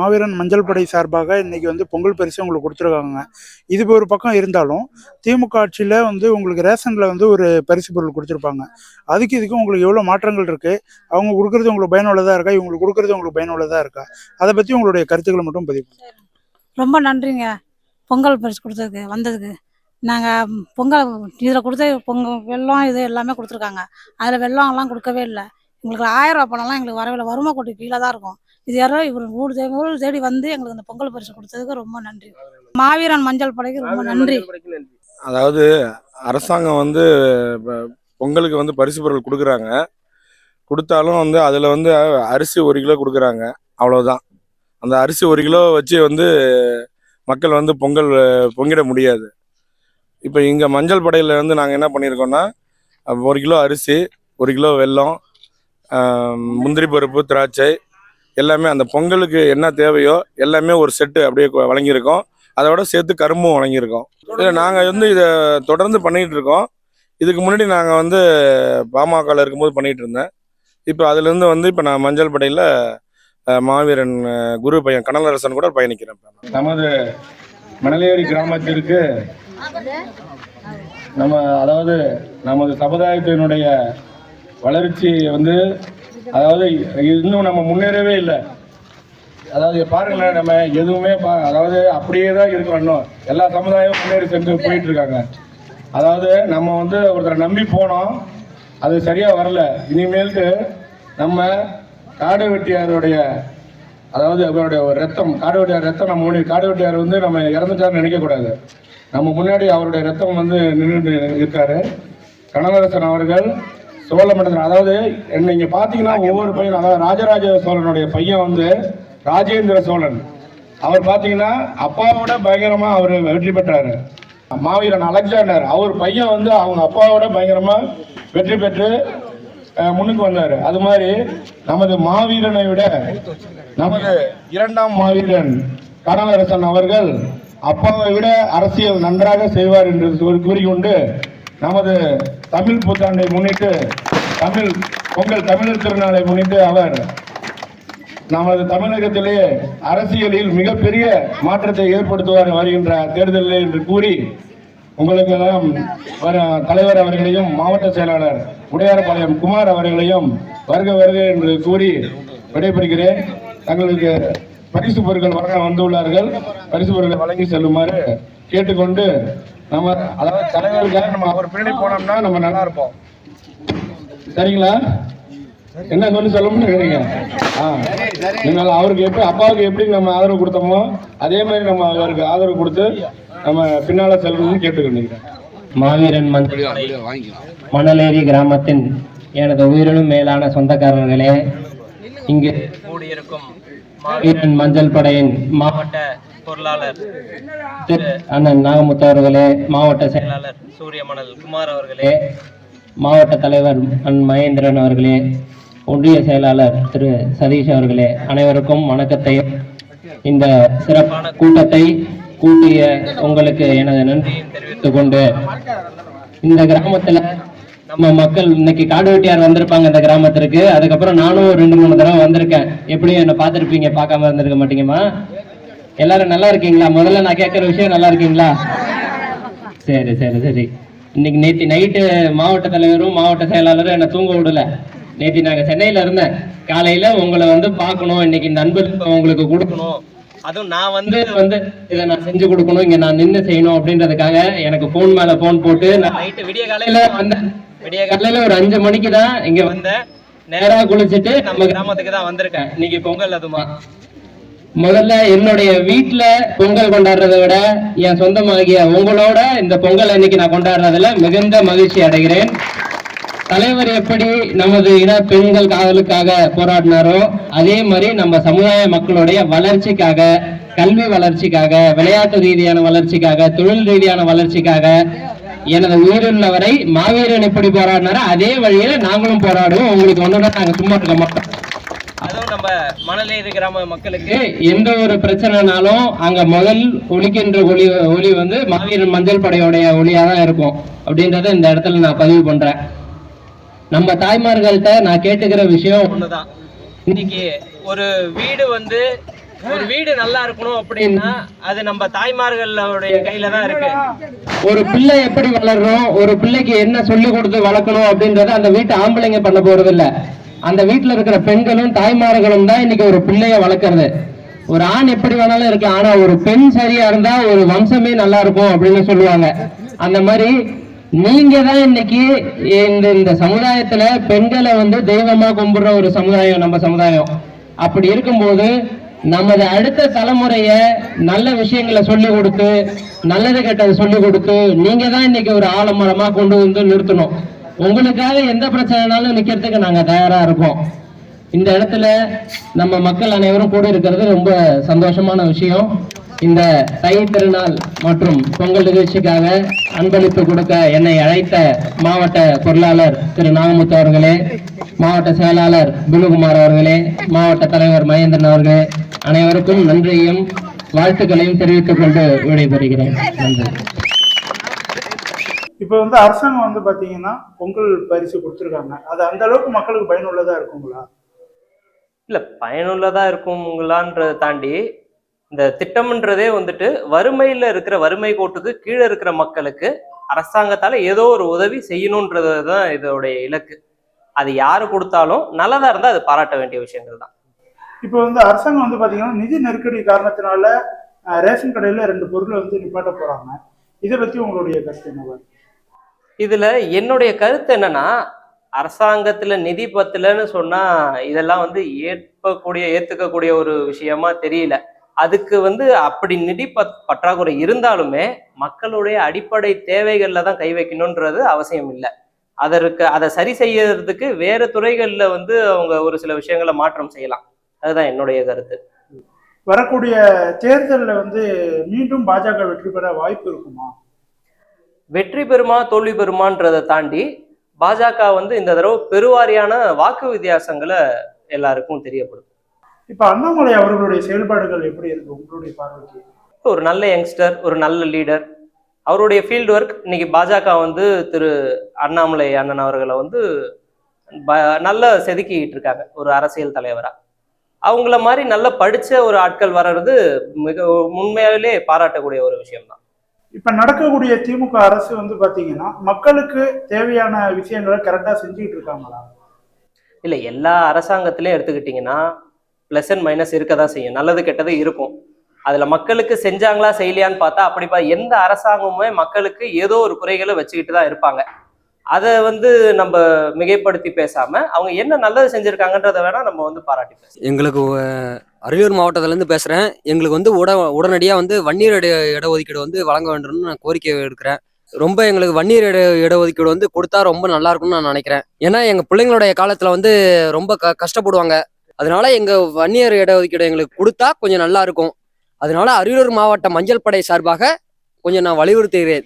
மாவீரன் மஞ்சள் படை சார்பாக இன்னைக்கு வந்து பொங்கல் பரிசு உங்களுக்கு கொடுத்துருக்காங்க இது ஒரு பக்கம் இருந்தாலும் திமுக ஆட்சியில் வந்து உங்களுக்கு ரேஷனில் வந்து ஒரு பரிசு பொருள் கொடுத்துருப்பாங்க. அதுக்கு இதுக்கும் உங்களுக்கு எவ்வளோ மாற்றங்கள் இருக்குது அவங்க கொடுக்குறது உங்களுக்கு பயனுள்ளதாக இருக்கா? இவங்களுக்கு கொடுக்குறது உங்களுக்கு பயனுள்ளதாக இருக்கா? அதை பற்றி உங்களுடைய கருத்துக்களை மட்டும் பதிவு ரொம்ப நன்றிங்க. பொங்கல் பரிசு கொடுத்ததுக்கு வந்ததுக்கு. நாங்கள் பொங்கல் இதில் கொடுத்த பொங்கல் வெள்ளம் இது எல்லாமே கொடுத்துருக்காங்க. அதில் வெள்ளம்லாம் கொடுக்கவே இல்லை. எங்களுக்கு ஆயிரம் ரூபா பணம்லாம் எங்களுக்கு வரவில்லை வறுமை கோட்டு கீழே தான் இருக்கும். இது யாரோ இவர் ஊர் தே ஊர் தேடி வந்து எங்களுக்கு இந்த பொங்கல் பரிசு கொடுத்ததுக்கு ரொம்ப நன்றி. மாவீரன் மஞ்சள் படைக்கு ரொம்ப நன்றி. அதாவது அரசாங்கம் வந்து இப்ப பொங்கலுக்கு வந்து பரிசு பொருள் கொடுக்குறாங்க. கொடுத்தாலும் வந்து அதில் வந்து அரிசி ஒரு கிலோ கொடுக்குறாங்க. அவ்வளோதான் அந்த அரிசி ஒரு கிலோ வச்சு வந்து மக்கள் வந்து பொங்கல் பொங்கிட முடியாது. இப்போ இங்கே மஞ்சள் படையில் வந்து நாங்கள் என்ன பண்ணியிருக்கோம்னா ஒரு கிலோ அரிசி ஒரு கிலோ வெல்லம் முந்திரி பருப்பு திராட்சை எல்லாமே அந்த பொங்கலுக்கு என்ன தேவையோ எல்லாமே ஒரு செட்டு அப்படியே வழங்கியிருக்கோம். அதோட சேர்த்து கரும்பும் வழங்கியிருக்கோம். இல்லை நாங்கள் வந்து இதை தொடர்ந்து பண்ணிகிட்டு இருக்கோம். இதுக்கு முன்னாடி நாங்கள் வந்து பாமகவில் இருக்கும்போது பண்ணிகிட்டு இருந்தேன். இப்போ அதுலேருந்து வந்து இப்போ நான் மஞ்சள் படையில் மாவீரன் குரு பையன் கனலரசன் கூட பயணிக்கிறேன் நமது மணலேரி கிராமத்திற்கு நம்ம அதாவது நமது சமுதாயத்தினுடைய வளர்ச்சி வந்து அதாவது இன்னும் நம்ம முன்னேறவே இல்லை. அதாவது பாருங்களேன் நம்ம எதுவுமே பா அதாவது அப்படியே தான் இருக்கோம் இன்னும். எல்லா சமுதாயமும் முன்னேறி சென்று போயிட்டு இருக்காங்க அதாவது நம்ம வந்து ஒருத்தரை நம்பி போனோம். அது சரியாக வரல. இனிமேலுக்கு நம்ம காடு வெட்டியாருடைய அதாவது அவருடைய ஒரு ரத்தம் காடு வெட்டியார் ரத்தம் நம்ம முன்னாடி காடு வெட்டியார் வந்து நம்ம இறந்துட்டாருன்னு நினைக்கக்கூடாது. நம்ம முன்னாடி அவருடைய ரத்தம் வந்து நின்றுட்டு இருக்காரு. கனகரசன் அவர்கள் சோழ மண்டலம் அதாவது என்ன இங்க பாத்தீங்கன்னா ஒவ்வொரு பையன் அதாவது ராஜராஜ சோழனுடைய பையன் வந்து ராஜேந்திர சோழன். அவர் பாத்தீங்கன்னா அப்பாவோட பயங்கரமா அவர் வெற்றி பெற்றாரு. மாவீரன் அலெக்சாண்டர் அவர் பையன் வந்து அவங்க அப்பாவோட பயங்கரமா வெற்றி பெற்று முன்னுக்கு வந்தாரு. அது மாதிரி நமது மாவீரனை விட நமது இரண்டாம் மாவீரன் கனகரசன் அவர்கள் அப்பாவை விட அரசியல் நன்றாக செய்வார் என்று கூறிக்கொண்டு நமது தமிழ் புத்தாண்டை முன்னிட்டு தமிழ் பொங்கல் தமிழர் திருநாளை முன்னிட்டு அவர் நமது தமிழகத்திலே அரசியலில் மிகப்பெரிய மாற்றத்தை ஏற்படுத்துவார் வருகின்ற தேர்தலில் என்று கூறி உங்களுக்கு எல்லாம் வர தலைவர் அவர்களையும் மாவட்ட செயலாளர் உடையார்பாளையம் குமார் அவர்களையும் வருக வருக என்று கூறி விடைபெறுகிறேன். தங்களுக்கு பரிசு பொருட்கள் வழங்க வந்துள்ளார்கள். பரிசு பொருட்களை வழங்கி செல்லுமாறு கேட்டுக்கொண்டு நம்ம அதாவது தலைவருக்காக நம்ம அவர் பின்னாடி போனோம்னா நம்ம நல்லா இருப்போம். சரிங்களா? என்ன சொல்லி சொல்லணும்னு நினைக்கிறீங்க? ஆ. நீங்கள் அவருக்கு எப்படி அப்பாவுக்கு எப்படி நம்ம ஆதரவு கொடுத்தோமோ அதே மாதிரி நம்ம அவருக்கு ஆதரவு கொடுத்து நம்ம பின்னால செல்லணும்னு கேட்டுக்கொண்டிருக்கிறேன் மாவீரன் மஞ்சள் மணலேரி கிராமத்தின் எனது உயிரினும் மேலான சொந்தக்காரர்களே இங்கு கூடியிருக்கும் மாவீரன் மஞ்சள் படையின் மாவட்ட பொருளாளர் திரு அண்ணன் நாகமுத்து அவர்களே மாவட்ட செயலாளர் செயலாளர் சூரியமணல் குமார் அவர்களே மாவட்ட தலைவர் அன் மகேந்திரன் அவர்களே ஒன்றிய செயலாளர் திரு சதீஷ் அவர்களே அனைவருக்கும் வணக்கத்தையும் இந்த சிறப்பான கூட்டத்தை கூட்டிய உங்களுக்கு எனது நன்றியையும் தெரிவித்துக் கொண்டு இந்த கிராமத்துல நம்ம மக்கள் இன்னைக்கு காடு வெட்டியார் வந்திருப்பாங்க இந்த கிராமத்திற்கு. அதுக்கப்புறம் நானும் ஒரு ரெண்டு மூணு தடவை வந்திருக்கேன். எப்படியும் என்ன பார்த்துருப்பீங்க பார்க்காம இருந்திருக்க மாட்டீங்கம்மா? எல்லாரும் நல்லா இருக்கீங்களா? முதல்ல நான் கேட்குற விஷயம் நல்லா இருக்கீங்களா? சரி சரி சரி. இன்னைக்கு நேத்தி நைட்டு மாவட்ட தலைவரும் மாவட்ட செயலாளரும் என்னை தூங்க விடல. நேத்தி நாங்க சென்னையில இருந்தேன். காலையில உங்களை வந்து பார்க்கணும். இன்னைக்கு இந்த அன்பளிப்பை உங்களுக்கு கொடுக்கணும். அதுவும் நான் வந்து வந்து இதை நான் செஞ்சு கொடுக்கணும். இங்க நான் நின்று செய்யணும் அப்படின்றதுக்காக எனக்கு ஃபோன் மேல ஃபோன் போட்டு நான் நைட்டு விடிய காலையில வந்தேன். விடிய காலையில ஒரு அஞ்சு மணிக்கு தான் இங்க வந்து வந்த நேரா குளிச்சுட்டு நம்ம கிராமத்துக்கு தான் வந்திருக்கேன். இன்னைக்கு பொங்கல் அதுமா. முதல்ல என்னுடைய வீட்டுல பொங்கல் கொண்டாடுறதை விட என் சொந்தமாகிய உங்களோட இந்த பொங்கல் அன்னைக்கு நான் கொண்டாடுறதுல மிகுந்த மகிழ்ச்சி அடைகிறேன். தலைவர் எப்படி நமது இன பெண்கள் காதலுக்காக போராடினாரோ அதே மாதிரி நம்ம சமுதாய மக்களுடைய வளர்ச்சிக்காக கல்வி வளர்ச்சிக்காக விளையாட்டு ரீதியான வளர்ச்சிக்காக தொழில் ரீதியான வளர்ச்சிக்காக எனது உயிருள்ளவரை மாவீரன் எப்படி போராடினாரோ அதே வழியில நாங்களும் போராடுவோம். உங்களுக்கு ஒன்றும் நாங்கள் சும்மா இருக்க மாட்டோம். மணலேறு கிராம மக்களுக்கு. எந்த ஒரு பிரச்சனைனாலும் அங்க முதல் ஒலிக்கின்ற ஒளி ஒளி வந்து மாவீரன் மஞ்சள் படையோடைய ஒளியா தான் இருக்கும். அப்படின்றத இந்த இடத்துல நான் பதிவு பண்றேன். நம்ம தாய்மார்கள்ட்ட நான் கேட்டுக்கிற விஷயம் ஒண்ணுதான். இன்னைக்கு ஒரு வீடு வந்து ஒரு வீடு நல்லா இருக்கணும் அப்படின்னா அது நம்ம தாய்மார்களுடைய கையில தான் இருக்கு. ஒரு பிள்ளை எப்படி வளரணும் ஒரு பிள்ளைக்கு என்ன சொல்லி கொடுத்து வளர்க்கணும் அப்படின்றத அந்த வீட்டு ஆம்பளைங்க பண்ண போறது இல்ல அந்த வீட்டில் இருக்கிற பெண்களும் தாய்மார்களும் தான் இன்னைக்கு ஒரு பிள்ளைய வளர்க்கறது. ஒரு ஆண் எப்படி வேணாலும் இருக்கலாம் ஆனா ஒரு பெண் சரியா இருந்தா ஒரு வம்சமே நல்லா இருக்கும் அப்படின்னு சொல்லுவாங்க. அந்த மாதிரி நீங்க தான் இன்னைக்கு இந்த இந்த சமுதாயத்துல பெண்களை வந்து தெய்வமா கும்பிடுற ஒரு சமுதாயம் நம்ம சமுதாயம். அப்படி இருக்கும்போது நமது அடுத்த தலைமுறைய நல்ல விஷயங்களை சொல்லி கொடுத்து நல்லது கெட்டது சொல்லி கொடுத்து நீங்க தான் இன்னைக்கு ஒரு ஆலமரமா கொண்டு வந்து நிறுத்தணும். உங்களுக்காக எந்த பிரச்சனைனாலும் நிக்கிறதுக்கு நாங்க தயாரா இருக்கோம். இந்த இடத்துல நம்ம மக்கள் அனைவரும் கூட இருக்கிறது ரொம்ப சந்தோஷமான விஷயம். இந்த தை திருநாள் மற்றும் பொங்கல் நிகழ்ச்சிக்காக அன்பளிப்பு கொடுக்க என்னை அழைத்த மாவட்ட பொருளாளர் திரு நாகமுத்து அவர்களே மாவட்ட செயலாளர் பிலுகுமார் அவர்களே மாவட்ட தலைவர் மகேந்திரன் அவர்களே அனைவருக்கும் நன்றியையும் வாழ்த்துக்களையும் தெரிவித்துக் கொண்டு விடைபெறுகிறேன். நன்றி. இப்போ வந்து அரசாங்கம் வந்து பாத்தீங்கன்னா பொங்கல் பரிசு கொடுத்துருக்காங்க. அது அந்த அளவுக்கு மக்களுக்கு பயனுள்ளதா இருக்குங்களா? இல்ல பயனுள்ளதா இருக்குங்களான்றதை தாண்டி இந்த திட்டம்ன்றதே வந்துட்டு வறுமையில இருக்கிற வறுமை கோட்டுக்கு கீழே இருக்கிற மக்களுக்கு அரசாங்கத்தால ஏதோ ஒரு உதவி செய்யணுன்றது தான் இதோடைய இலக்கு. அது யாரு கொடுத்தாலும் நல்லதா இருந்தா அது பாராட்ட வேண்டிய விஷயங்கள் தான். இப்போ வந்து அரசாங்கம் வந்து பாத்தீங்கன்னா நிதி நெருக்கடி காரணத்தினால ரேஷன் கடையில ரெண்டு பொருளை வந்து நிப்பாட்ட போறாங்க. இதை பத்தி உங்களுடைய கருத்து என்னவா? இதுல என்னுடைய கருத்து என்னன்னா அரசாங்கத்துல நிதி பத்தலன்னு சொன்னா இதெல்லாம் வந்து ஏற்பக்கூடிய ஏத்துக்கக்கூடிய ஒரு விஷயமா தெரியல. அதுக்கு வந்து அப்படி நிதி பத் பற்றாக்குறை இருந்தாலுமே மக்களுடைய அடிப்படை தேவைகள்ல தான் கை வைக்கணுன்றது அவசியம் இல்லை. அதற்கு அதை சரி செய்யறதுக்கு வேற துறைகள்ல வந்து அவங்க ஒரு சில விஷயங்களை மாற்றம் செய்யலாம். அதுதான் என்னுடைய கருத்து. வரக்கூடிய தேர்தலில் வந்து மீண்டும் பாஜக வெற்றி பெற வாய்ப்பு இருக்குமா? வெற்றி பெறுமா தோல்வி பெறுமான்றதை தாண்டி பாஜக வந்து இந்த தடவை பெருவாரியான வாக்கு வித்தியாசங்களை எல்லாருக்கும் தெரியப்படுத்தும். இப்போ அண்ணாமலை அவர்களுடைய செயல்பாடுகள் எப்படி இருக்கு? உங்களுடைய பார்வைக்கு? ஒரு நல்ல யங்ஸ்டர் ஒரு நல்ல லீடர். அவருடைய ஃபீல்டு ஒர்க் இன்னைக்கு பாஜக வந்து திரு அண்ணாமலை அண்ணன் அவர்களை வந்து நல்ல செதுக்கிட்டு இருக்காங்க ஒரு அரசியல் தலைவரா. அவங்கள மாதிரி நல்ல படிச்ச ஒரு ஆட்கள் வர்றது மிக உண்மையாலே பாராட்டக்கூடிய ஒரு விஷயம் தான் இப்ப நடக்கக்கூடிய திமுக அரசு வந்து பாத்தீங்கன்னா மக்களுக்கு தேவையான விஷயங்களை கரெக்டா செஞ்சுக்கிட்டு இருக்காங்களா? இல்ல எல்லா அரசாங்கத்திலயும் எடுத்துக்கிட்டீங்கன்னா ப்ளஸ் அண்ட் மைனஸ் இருக்க தான் செய்யும். நல்லது கெட்டது இருக்கும். அதுல மக்களுக்கு செஞ்சாங்களா செய்யலையான்னு பார்த்தா அப்படிப்பா எந்த அரசாங்கமுமே மக்களுக்கு ஏதோ ஒரு குறைகளை வச்சுக்கிட்டு தான் இருப்பாங்க. அதை வந்து நம்ம மிகைப்படுத்தி பேசாம அவங்க என்ன நல்லது செஞ்சிருக்காங்கன்றத வேணா நம்ம வந்து பாராட்டி பேசலாம். எங்களுக்கு அரியலூர் மாவட்டத்திலேருந்து பேசுகிறேன் எங்களுக்கு வந்து உட உடனடியாக வந்து வன்னியர் இட இடஒதுக்கீடு வந்து வழங்க வேண்டும்னு நான் கோரிக்கை எடுக்கிறேன். ரொம்ப எங்களுக்கு வன்னியர் இட இடஒதுக்கீடு வந்து கொடுத்தா ரொம்ப நல்லா இருக்கும்னு நான் நினைக்கிறேன். ஏன்னா எங்கள் பிள்ளைங்களுடைய காலத்தில் வந்து ரொம்ப க கஷ்டப்படுவாங்க. அதனால எங்கள் வன்னியர் இடஒதுக்கீடு எங்களுக்கு கொடுத்தா கொஞ்சம் நல்லா இருக்கும். அதனால அரியலூர் மாவட்ட மஞ்சள் படை சார்பாக கொஞ்சம் நான் வலியுறுத்துகிறேன்.